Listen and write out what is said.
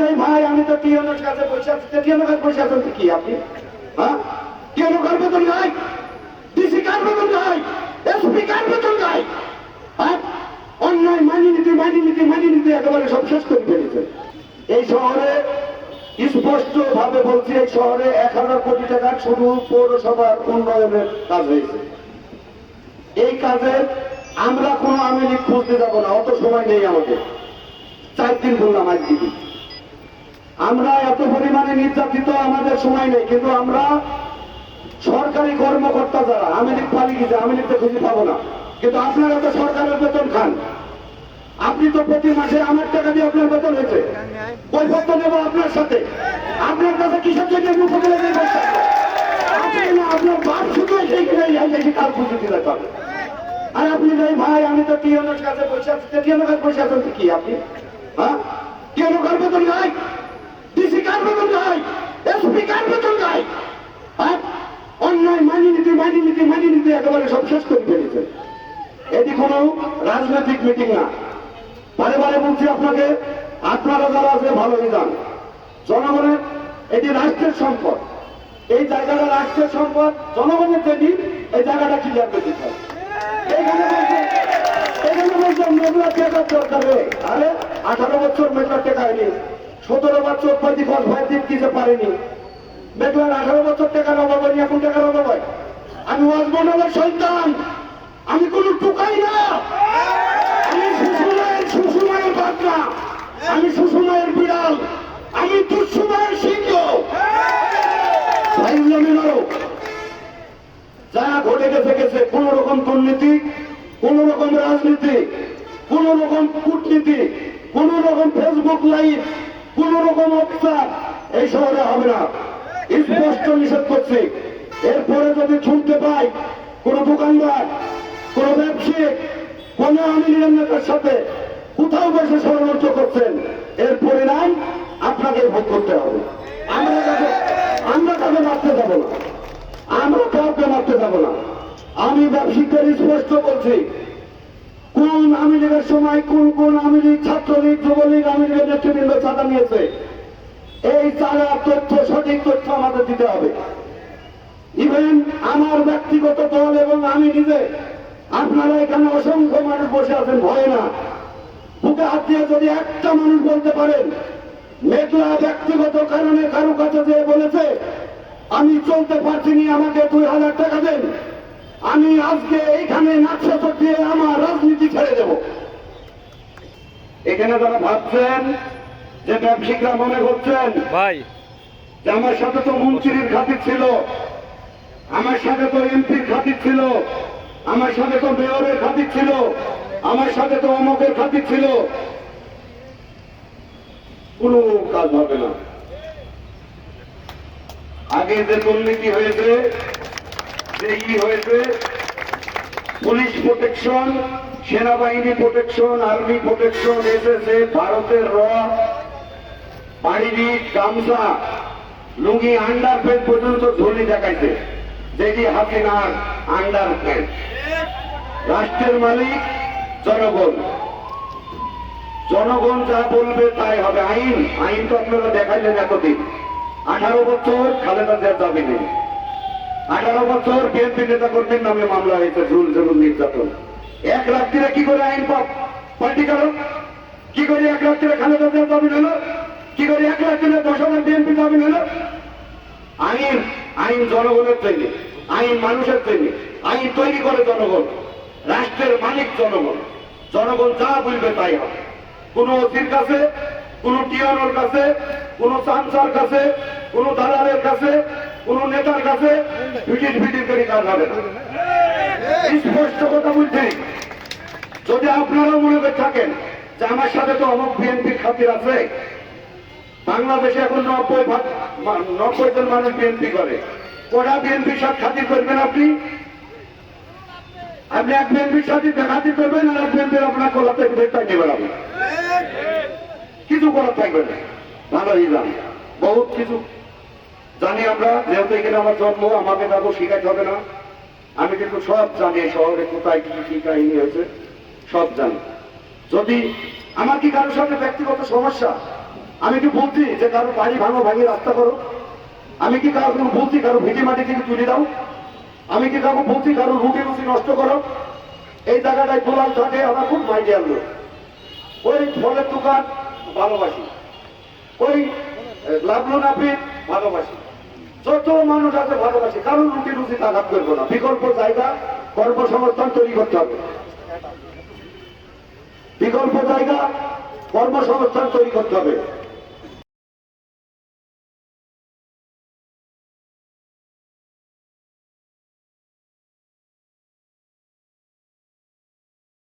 যাই ভাই, আমি তো টিএনের কাছে বসে আছি টিএনের কাছে আছেন কি, আপনি? হ্যাঁ? কার বেতন নাই? ডিসি কার বেতন নাই? এসপি কার বেতন নাই? হ্যাঁ? অন্যায় মানি নীতি মানি নীতি মানি নীতি একেবারে সব শেষ করে ফেলেছে। এই শহরে স্পষ্ট ভাবে বলছি, এই শহরে এক হাজার কোটি টাকার শুধু পৌরসভার উন্নয়নের কাজ হয়েছে। এই কাজে আমরা কোনো আমি খুঁজতে যাব না, অত সময় নেই আমাদের। চার দিন বললাম আজ দিদি আমরা এত পরিমাণে নির্যাতিত, আমাদের সময় নেই, কিন্তু আমরা সরকারি কর্মকর্তা যারা, আমি লীগ পালিয়ে গেছে, আমি লীগতে খুঁজে পাবো না। কিন্তু আপনারা তো সরকারের বেতন খান। আপনি তো প্রতি মাসে আমার টাকা দিয়ে আপনার বেতন হয়েছে। বইপত্র নেব আপনার সাথে। আপনার কাছে কিসের জন্য আপনার বাপ শুধু সেই কিনে কাল পুজো দিতে পারবে আর আপনি যাই, ভাই, আমি তো টিএনের কাছে বসে আছি। টিএনের কাছে বসে আছেন কি আপনি? হ্যাঁ? টিএনও কার বেতন নাই? কার বেতন নাই এসপি কার বেতন নাই হ্যাঁ অন্যায় মানি নীতি মানি নীতি মানি নীতি একেবারে সব শেষ করে ফেলেছে। এটি কোনো রাজনৈতিক মিটিং না। বারে বারে বলছি আপনাকে, আপনারা যারা আছে ভালো বিধান জনগণের এটি রাষ্ট্রের সম্পদ। এই জায়গাটা রাষ্ট্রের সম্পদ, জনগণের জন্য এই জায়গাটা ক্লিয়ার করতে চাই। এখানে বলছে এখানে বলছে মেঘলা টেকার দরকার। আরে, আঠারো বছর মেঘলা টেকা হয়নি সতেরো বছর পঁয়ত্রিশ ভয় দিতে পারেনি। মেঘলার আঠারো বছর টাকার অভাব হয়নি, এখন টাকার অভাব হয়। আমি ওয়াজমনের সন্তান। আমি কোন টুকাই না। আমি আমি বিড়াল। আমি দুঃসময়ের সিংহ। যা ঘটে গেছে গেছে। কোন রকম দুর্নীতি, কোন রকম রাজনীতি, কোন রকম কূটনীতি, কোন রকম ফেসবুক লাইভ কোন রকম অফিসার এই শহরে হবে না। স্পষ্ট নিষেধ করছি। এরপরে যদি শুনতে পাই কোন দোকানদার, কোন ব্যবসায়িক কোন আমির নেতার সাথে কোথাও বসে ষড়যন্ত্র করছেন এর পরিণাম আপনাকে ভোগ করতে হবে। আমরা আমরা তাকে মারতে যাব না। আমরা কাউকে মারতে যাব না। আমি ব্যবসায়িকদের স্পষ্ট বলছি কোন আওয়ামী লীগের সময় কোন কোন আওয়ামী লীগ ছাত্রলীগ, যুবলীগ আওয়ামী লীগের নেতৃবৃন্দ চাঁদা নিয়েছে? এই চাঁদার তথ্য, সঠিক তথ্য আমাদের দিতে হবে। ইভেন আমার ব্যক্তিগত দল এবং আমি নিজে, আপনারা এখানে অসংখ্য মানুষ বসে আছেন, ভয় না। বুকে হাত দিয়ে যদি একটা মানুষ বলতে পারেন, মেঘলা ব্যক্তিগত কারণে কারও কাছে যে বলেছে, আমি চলতে পারছি আমাকে দুই হাজার টাকা দেন। আমি আজকে এইখানে নাকশা দিয়ে আমার রাজনীতি ছেড়ে দেব। এখানে যারা ভাবছেন যে ব্যবসায়িকরা মনে করছেন ভাই। যে আমার সাথে তো মন্ত্রীর খাতির ছিল আমার সাথে তো এমপির খাতির ছিল আমার সাথে তো মেয়রের খাতির ছিল আমার সাথে তো অমকের খাতির ছিল। কোনো কাজ হবে না। আগে যে দুর্নীতি হয়েছে যে ই হয়েছে, পুলিশ প্রোটেকশন সেনাবাহিনী প্রোটেকশন আর্মি প্রোটেকশন এসেছে ভারতের র গামছা, লুঙ্গি আন্ডার প্যান্ট পর্যন্ত ঝুলি দেখাইছে। যেটি হাসিনার আন্ডার প্যান্ট রাষ্ট্রের মালিক, জনগণ। জনগণ যা বলবে তাই হবে। আইন আইন তো আপনারা দেখাইলেন এতদিন। আঠারো বছর খালেদা জিয়ার দাবি নেই আঠারো বছর বিএনপি নেতা কর্মীর নামে মামলা হয়েছে ঝুল ঝুল নির্যাতন। এক রাত্রিরে কি করে আইন পাল্টি কারণ কি করে এক রাত্রিরে খালেদা জিয়ার দাবি হলো? কি করে এক রাত্রিরে দশ বিএনপি দাবি হলো? আইন আইন জনগণের জন্য, আইন মানুষের জন্য, আইন তৈরি করে জনগণ, রাষ্ট্রের মালিক জনগণ। জনগণ যা বুঝবে তাই হবে। কোন অতির কাছে, কোন টিয়ানোর কাছে, কোন চামচার কাছে, কোন দালালের কাছে কোন নেতার কাছে ভিটির ভিটির করে কাজ হবে না। স্পষ্ট কথা বলছি। যদি আপনারা মনে করে থাকেন যে আমার সাথে তো অমুক বিএনপির খাতির আছে, বাংলাদেশে এখন নব্বই নব্বই জন মানুষ বিএনপি করে। কটা বিএনপির সাথে খাতির করবেন আপনি? আপনি এক বিএনপির সাথে খাতির করবেন আর এক বিএনপির আপনার কলা থেকে বেরটাই নিয়ে বেড়াবেন কিছু করার থাকবে না। ভালো ইজাম বহুত কিছু জানি আমরা, যেহেতু এখানে আমার জন্ম, আমাকে তারপর শিখাইতে হবে না। আমি কিন্তু সব জানি শহরে কোথায় কি কি কাহিনী হয়েছে। সব জানি। যদি আমার কি কারোর সাথে ব্যক্তিগত সমস্যা, আমি কি বলছি যে কারও বাড়ি ভাঙো, ভাঙি রাস্তা করো? আমি কি কারও বলছি কারও ভিটি মাটি থেকে তুলে দাও? আমি কি কাউকে বলছি কারও রুটি রুটি নষ্ট করো? এই জায়গাটায় দোলাল থাকে, আমার খুব মাইডিয়ার লোক। ওই ফলের দোকান, ভালোবাসি। ওই লাভলু নাপিত, ভালোবাসি। যত মানুষ আছে ভালোবাসে কারণ রুটি রুটি আঘাত করব না। বিকল্প জায়গা কর্মসংস্থান তৈরি করতে হবে। বিকল্প জায়গা কর্মসংস্থান তৈরি করতে হবে।